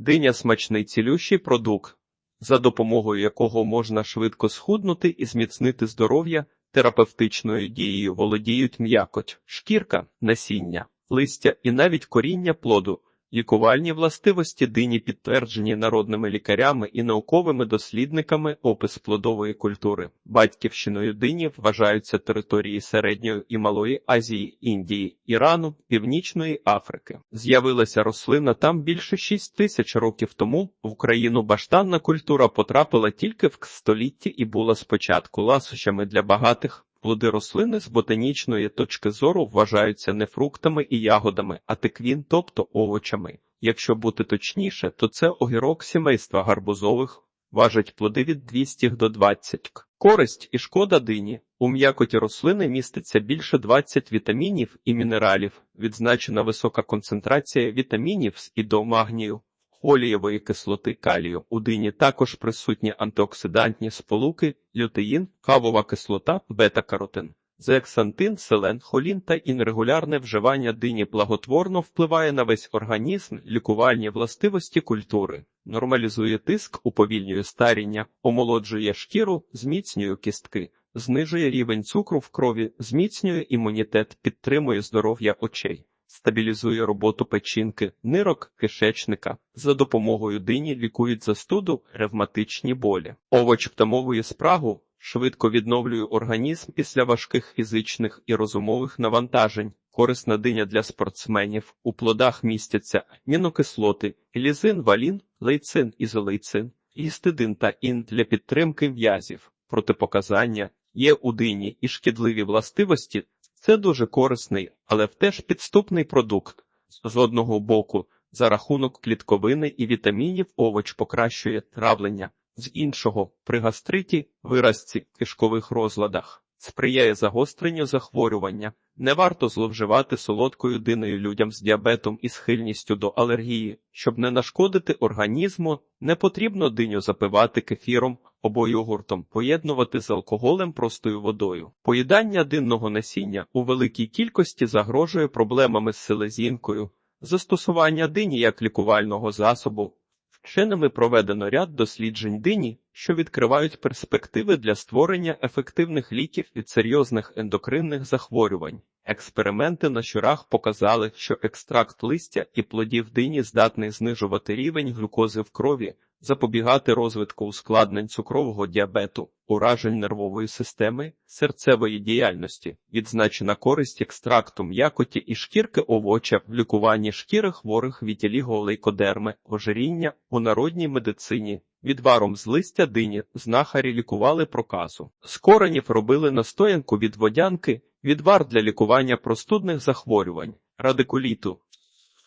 Диня смачний цілющий продукт, за допомогою якого можна швидко схуднути і зміцнити здоров'я, терапевтичною дією володіють м'якоть, шкірка, насіння, листя і навіть коріння плоду. Лікувальні властивості дині підтверджені народними лікарями і науковими дослідниками опис плодової культури. Батьківщиною дині вважаються території Середньої і Малої Азії, Індії, Ірану, Північної Африки. З'явилася рослина там більше 6 тисяч років тому. В Україну баштанна культура потрапила тільки в столітті і була спочатку ласощами для багатих. Плоди рослини з ботанічної точки зору вважаються не фруктами і ягодами, а тиквін, тобто овочами. Якщо бути точніше, то це огірок сімейства гарбузових, важить плоди від 200 до 20 к. Користь і шкода дині. У м'якоті рослини міститься більше 20 вітамінів і мінералів, відзначена висока концентрація вітамінів і до магнію. Олієвої кислоти калію. У дині також присутні антиоксидантні сполуки, лютеїн, кавова кислота, бета-каротин. Зеаксантин, селен, холін та інрегулярне вживання дині благотворно впливає на весь організм, лікувальні властивості культури, нормалізує тиск, уповільнює старіння, омолоджує шкіру, зміцнює кістки, знижує рівень цукру в крові, зміцнює імунітет, підтримує здоров'я очей. Стабілізує роботу печінки, нирок, кишечника. За допомогою дині лікують застуду, ревматичні болі. Овоч втамовує спрагу, швидко відновлює організм після важких фізичних і розумових навантажень. Корисна диня для спортсменів. У плодах містяться мінокислоти, лізин, валін, лейцин, ізолейцин, гістидин та ін для підтримки м'язів. Протипоказання є у дині і шкідливі властивості. Це дуже корисний, але теж підступний продукт. З одного боку, за рахунок клітковини і вітамінів овоч покращує травлення, з іншого при гастриті, виразці, кишкових розладах, сприяє загостренню захворювання. Не варто зловживати солодкою диною людям з діабетом і схильністю до алергії, щоб не нашкодити організму, не потрібно диню запивати кефіром або йогуртом, поєднувати з алкоголем простою водою. Поїдання динного насіння у великій кількості загрожує проблемами з селезінкою, застосування дині як лікувального засобу. Вченими проведено ряд досліджень дині, що відкривають перспективи для створення ефективних ліків від серйозних ендокринних захворювань. Експерименти на щурах показали, що екстракт листя і плодів дині здатний знижувати рівень глюкози в крові, запобігати розвитку ускладнень цукрового діабету, уражень нервової системи, серцевої діяльності, відзначена користь екстракту м'якоті і шкірки овоча в лікуванні шкіри хворих від лейкодерми, ожиріння у народній медицині. Відваром з листя дині знахарі лікували проказу. З коренів робили настоянку від водянки, відвар для лікування простудних захворювань, радикуліту,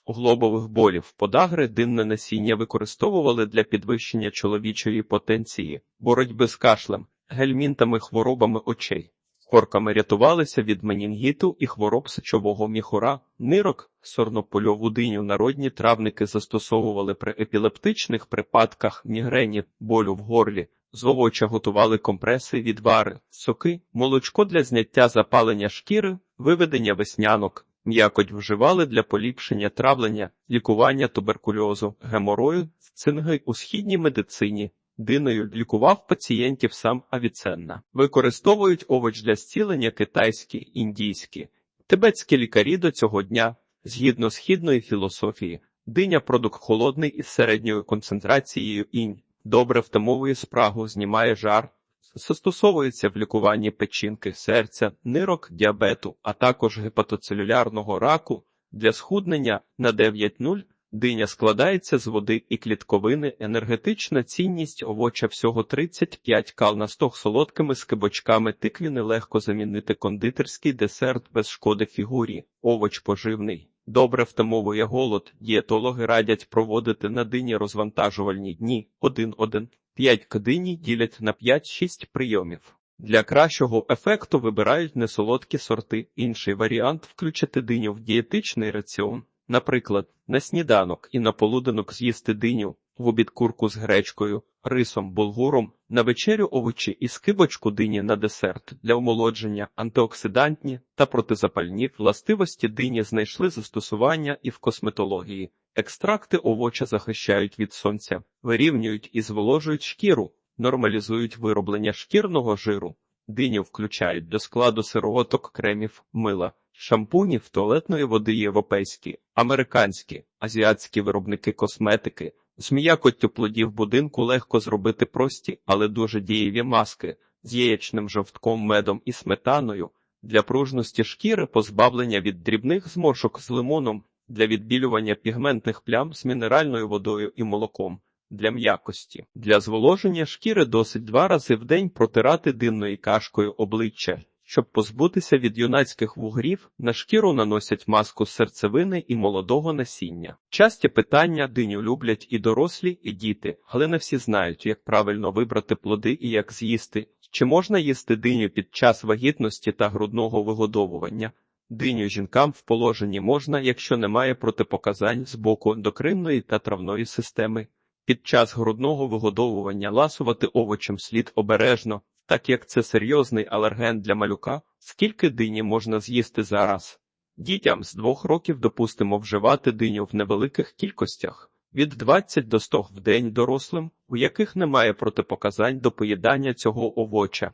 глобових болів, подагри, динне насіння використовували для підвищення чоловічої потенції, боротьби з кашлем, гельмінтами хворобами очей. Корками рятувалися від менінгіту і хвороб сечового міхура, нирок, сорнопольову диню народні травники застосовували при епілептичних припадках мігрені, болю в горлі, з овоча готували компреси, відвари, соки, молочко для зняття запалення шкіри, виведення веснянок, м'якоть вживали для поліпшення травлення, лікування туберкульозу, геморою, цинги у східній медицині. Диною лікував пацієнтів сам Авіценна. Використовують овоч для зцілення китайські, індійські, тибетські лікарі до цього дня, згідно східної філософії, диня продукт холодний із середньою концентрацією інь, добре втамовує спрагу, знімає жар, застосовується в лікуванні печінки, серця, нирок, діабету, а також гепатоцелюлярного раку. Для схуднення на 9.0 Диня складається з води і клітковини, енергетична цінність овоча всього 35 кал. На 100 солодкими скибочками тиквіни легко замінити кондитерський десерт без шкоди фігурі, овоч поживний. Добре втамовує голод, дієтологи радять проводити на дині розвантажувальні дні. 1-1. 5 кадині ділять на 5-6 прийомів. Для кращого ефекту вибирають несолодкі сорти. Інший варіант включити диню в дієтичний раціон. Наприклад, на сніданок і на полуденок з'їсти диню, в обід курку з гречкою, рисом, булгуром, на вечерю овочі і скибочку дині на десерт для омолодження, антиоксидантні та протизапальні властивості дині знайшли застосування і в косметології. Екстракти овоча захищають від сонця, вирівнюють і зволожують шкіру, нормалізують вироблення шкірного жиру. Диню включають до складу сироваток, кремів, мила, шампунів, туалетної води європейські, американські, азіатські виробники косметики. З м'якоттю плодів будинку легко зробити прості, але дуже дієві маски з яєчним жовтком, медом і сметаною. Для пружності шкіри позбавлення від дрібних зморшок з лимоном, для відбілювання пігментних плям з мінеральною водою і молоком, для м'якості. Для зволоження шкіри досить два рази в день протирати динною кашкою обличчя. Щоб позбутися від юнацьких вугрів, на шкіру наносять маску з серцевини і молодого насіння. Часті питання диню люблять і дорослі, і діти, але не всі знають, як правильно вибрати плоди і як з'їсти. Чи можна їсти диню під час вагітності та грудного вигодовування? Диню жінкам в положенні можна, якщо немає протипоказань з боку ендокринної та травної системи. Під час грудного вигодовування ласувати овочем слід обережно, так як це серйозний алерген для малюка, скільки дині можна з'їсти зараз. Дітям з двох років допустимо вживати диню в невеликих кількостях від 20 до 100 в день дорослим, у яких немає протипоказань до поїдання цього овоча.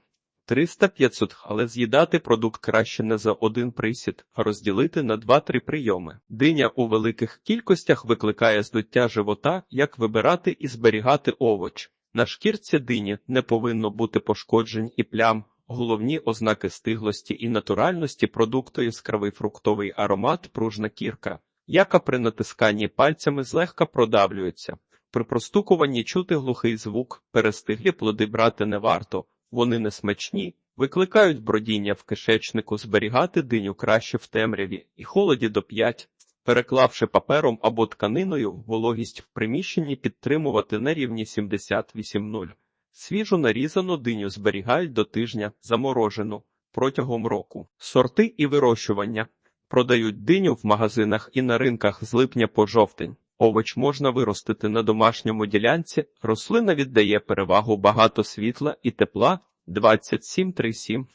300-500, але з'їдати продукт краще не за один присід, а розділити на 2-3 прийоми. Диня у великих кількостях викликає здуття живота, як вибирати і зберігати овоч. На шкірці дині не повинно бути пошкоджень і плям. Головні ознаки стиглості і натуральності продукту яскравий фруктовий аромат, пружна кірка, яка при натисканні пальцями злегка продавлюється. При простукуванні чути глухий звук, перестиглі плоди брати не варто, вони не смачні, викликають бродіння в кишечнику, зберігати диню краще в темряві і холоді до 5, переклавши папером або тканиною, вологість в приміщенні підтримувати на рівні 78,0. Свіжу нарізану диню зберігають до тижня, заморожену протягом року. Сорти і вирощування продають диню в магазинах і на ринках з липня по жовтень. Овоч можна виростити на домашньому ділянці, рослина віддає перевагу багато світла і тепла 27-37.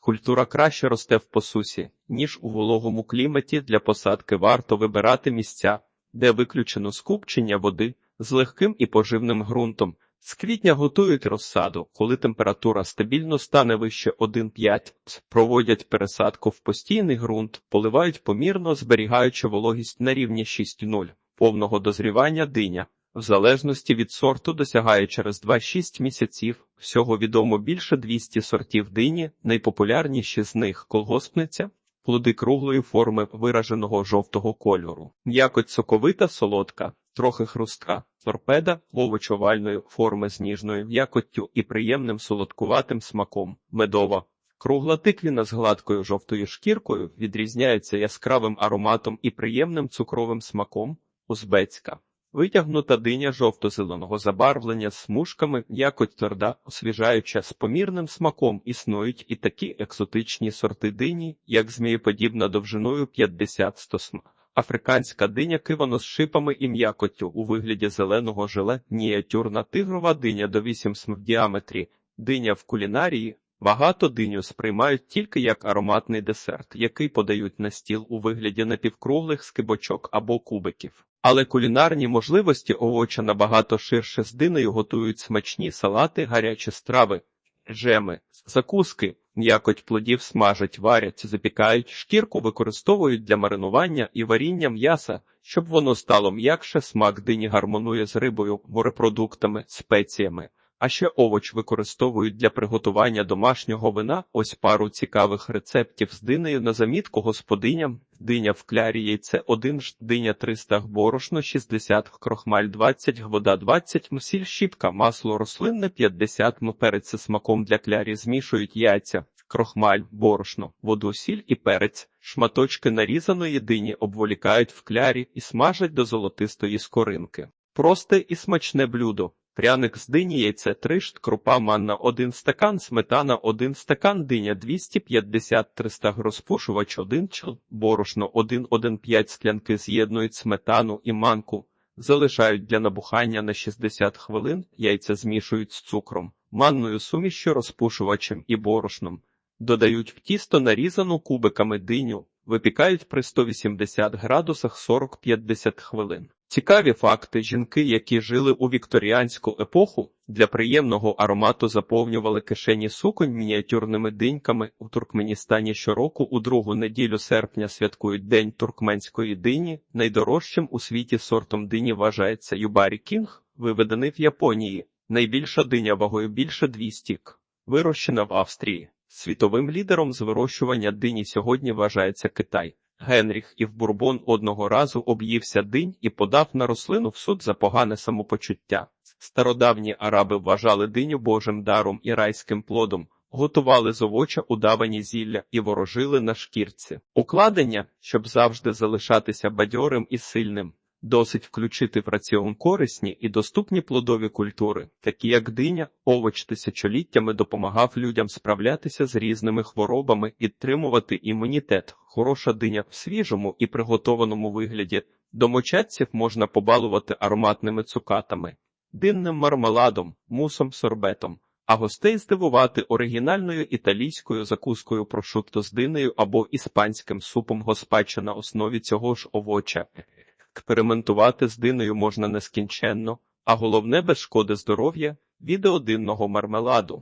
Культура краще росте в посусі, ніж у вологому кліматі для посадки варто вибирати місця, де виключено скупчення води з легким і поживним ґрунтом. З квітня готують розсаду, коли температура стабільно стане вище 1,5, проводять пересадку в постійний ґрунт, поливають помірно, зберігаючи вологість на рівні 6,0 повного дозрівання диня, в залежності від сорту досягає через 2-6 місяців. Всього відомо більше 200 сортів дині, найпопулярніші з них колгоспниця, плоди круглої форми вираженого жовтого кольору, м'якоть соковита, солодка, трохи хрустка, торпеда овочовальної форми з ніжною м'якоттю і приємним солодкуватим смаком, медова. Кругла тиквіна з гладкою жовтою шкіркою відрізняється яскравим ароматом і приємним цукровим смаком, узбецька. Витягнута диня жовто-зеленого забарвлення з смужками, якось тверда, освіжаюча з помірним смаком існують і такі екзотичні сорти дині, як змієподібна довжиною 50-100 см. Африканська диня кивано з шипами і м'якоттю у вигляді зеленого желе, мініатюрна тигрова диня до 8 см в діаметрі, диня в кулінарії. Багато диню сприймають тільки як ароматний десерт, який подають на стіл у вигляді напівкруглих скибочок або кубиків. Але кулінарні можливості овоча набагато ширше з диною готують смачні салати, гарячі страви, жеми, закуски, м'якоть плодів смажать, варять, запікають, шкірку використовують для маринування і варіння м'яса, щоб воно стало м'якше, смак дині гармонує з рибою, морепродуктами, спеціями. А ще овоч використовують для приготування домашнього вина. Ось пару цікавих рецептів з динею на замітку господиням. Диня в клярі яйце 1 ж, диня 300 борошно 60 крохмаль 20 вода 20 м, сіль щіпка, масло рослинне 50 м, перець зі смаком для клярі змішують яйця, крохмаль, борошно, воду, сіль і перець. Шматочки нарізаної дині обволікають в клярі і смажать до золотистої скоринки. Просте і смачне блюдо. Пряник з дині яйце 3 шт, крупа манна 1 стакан, сметана 1 стакан, диня 250-300 г, розпушувач 1 чл, борошно 1-1,5 склянки з'єднують сметану і манку, залишають для набухання на 60 хвилин, яйця змішують з цукром, манною сумішю розпушувачем і борошном, додають в тісто нарізану кубиками диню, випікають при 180 градусах 40-50 хвилин. Цікаві факти: жінки, які жили у вікторіанську епоху, для приємного аромату заповнювали кишені суконь мініатюрними диньками. У Туркменістані щороку у другу неділю серпня святкують День туркменської дині. Найдорожчим у світі сортом дині вважається Юбарі Кінг, виведений в Японії. Найбільша диня вагою більше 200 к. Вирощена в Австрії. Світовим лідером з вирощування дині сьогодні вважається Китай. Генріх і в Бурбон одного разу об'ївся динь і подав на рослину в суд за погане самопочуття. Стародавні араби вважали диню божим даром і райським плодом, готували з овоча удавані зілля і ворожили на шкірці. Укладення, щоб завжди залишатися бадьорим і сильним. Досить включити в раціон корисні і доступні плодові культури, такі як диня, овоч тисячоліттями допомагав людям справлятися з різними хворобами і підтримувати імунітет. Хороша диня в свіжому і приготованому вигляді. Домочадців можна побалувати ароматними цукатами, динним мармеладом, мусом, сорбетом, а гостей здивувати оригінальною італійською закускою прошутто з динею або іспанським супом госпачо на основі цього ж овоча. Експериментувати з диною можна нескінченно, а головне без шкоди здоров'я від одинного мармеладу.